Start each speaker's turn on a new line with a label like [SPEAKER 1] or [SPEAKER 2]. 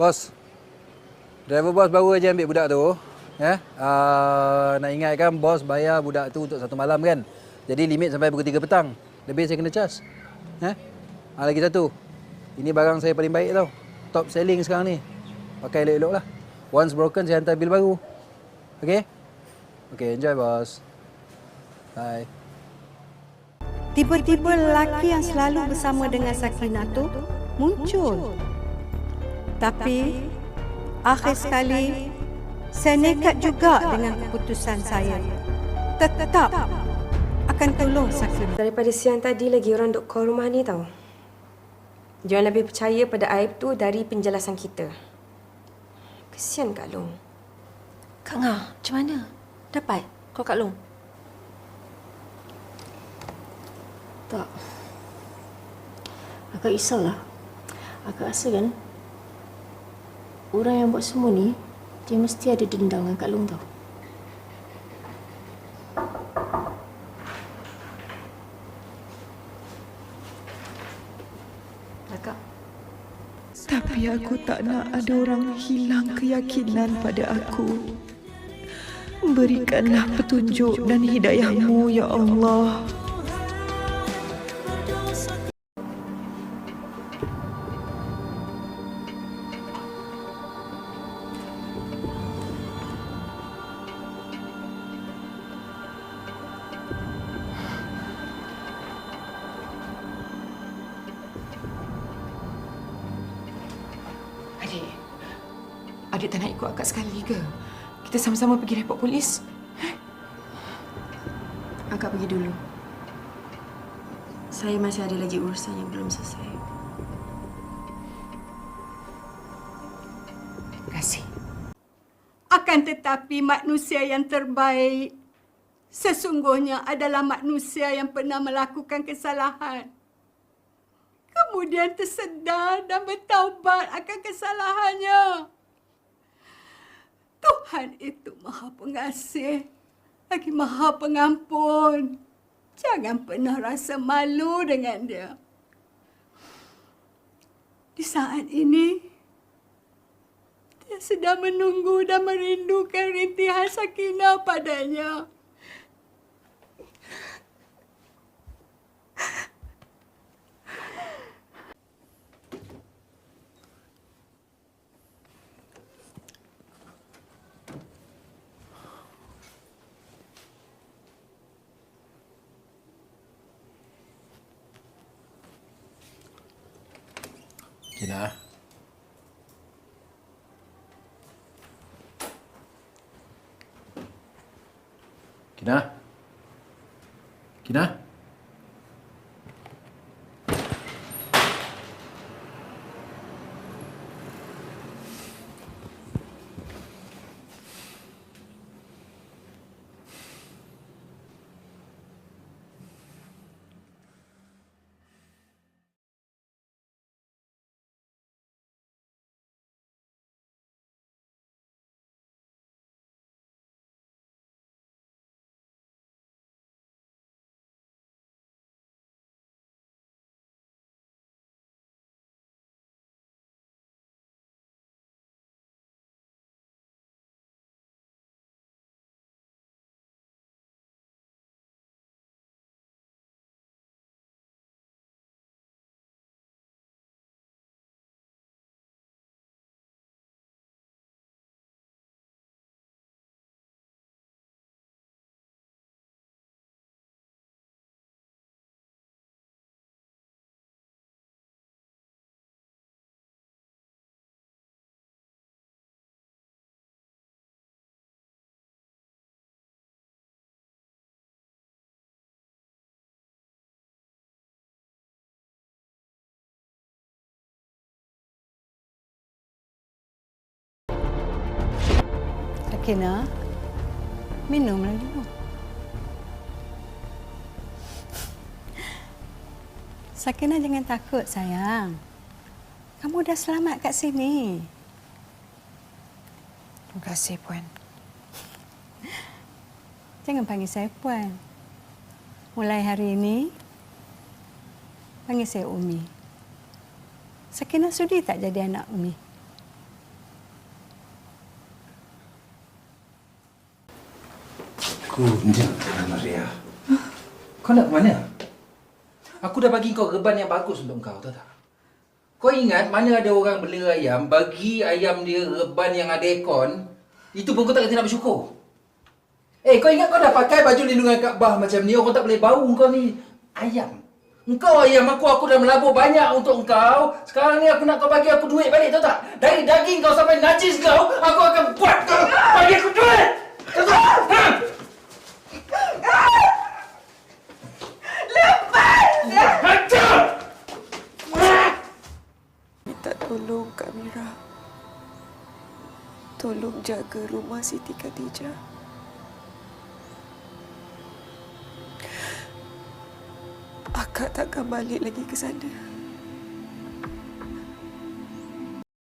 [SPEAKER 1] Bos. Driver bos baru aja ambil budak tu. Ya. Uh, nak ingatkan bos bayar budak tu untuk satu malam kan. Jadi limit sampai pukul 3 petang. Lebih saya kena charge. Ya. Ha, lagi satu. Ini barang saya paling baik tau. Top selling sekarang ni. Pakai elok-elok lah. Once broken saya hantar bil baru. Okay? Okay, enjoy bos. Bye.
[SPEAKER 2] Tiba-tiba lelaki yang selalu bersama dengan Sakinah tu muncul. Tapi akhir sekali saya nekat juga dengan keputusan saya. Tetap akan tolong Sakinah.
[SPEAKER 3] Daripada siang tadi lagi orang duk call rumah ni tau. Jangan lebih percaya pada aib tu dari penjelasan kita. Kesian Kak Long.
[SPEAKER 4] Kak Ngah, macam mana? Dapat kau Kak Long?
[SPEAKER 5] Tak. Agak risaulah. Agak rasa kan orang yang buat semua ni dia mesti ada dendam dengan Kak Long tau.
[SPEAKER 3] Kakak.
[SPEAKER 6] Tapi aku tak nak ada orang hilang keyakinan pada aku. Berikanlah petunjuk dan hidayahmu, Ya Allah.
[SPEAKER 7] Adik tak nak ikut akak sekali ke? Kita sama-sama pergi report polis.
[SPEAKER 3] Akak pergi dulu. Saya masih ada lagi urusan yang belum selesai.
[SPEAKER 7] Terima kasih.
[SPEAKER 2] Akan tetapi manusia yang terbaik sesungguhnya adalah manusia yang pernah melakukan kesalahan. Kemudian tersedar dan bertaubat akan kesalahannya. Tuhan itu maha pengasih lagi maha pengampun. Jangan pernah rasa malu dengan dia. Di saat ini, dia sedang menunggu dan merindukan rintihan sakinah padanya.
[SPEAKER 1] Kina. Kina. Kina.
[SPEAKER 2] Sakinah, minumlah dulu. Sakinah jangan takut sayang. Kamu dah selamat kat sini.
[SPEAKER 7] Terima kasih, Puan.
[SPEAKER 2] Jangan panggil saya puan. Mulai hari ini, panggil saya Umi. Sakinah sudi tak jadi anak Umi?
[SPEAKER 1] Aku Diam, Maria. Kau nak mana? Aku dah bagi kau reban yang bagus untuk kau, tahu tak? Kau ingat mana ada orang bela ayam, bagi ayam dia reban yang ada aircon, itu pun kau tak kata nak bersyukur. Eh, kau ingat kau dah pakai baju lindungan Kaabah macam ni, orang tak boleh bau kau ni. Ayam. Engkau ayam aku, aku dah melabur banyak untuk engkau. Sekarang ni aku nak kau bagi aku duit balik, tahu tak? Dari daging kau sampai najis kau, aku akan buat kau bagi aku duit! Tahu tak? Ha?
[SPEAKER 8] Kak Mira. Tolong jaga rumah Siti Khadijah. Akak takkan balik lagi ke sana.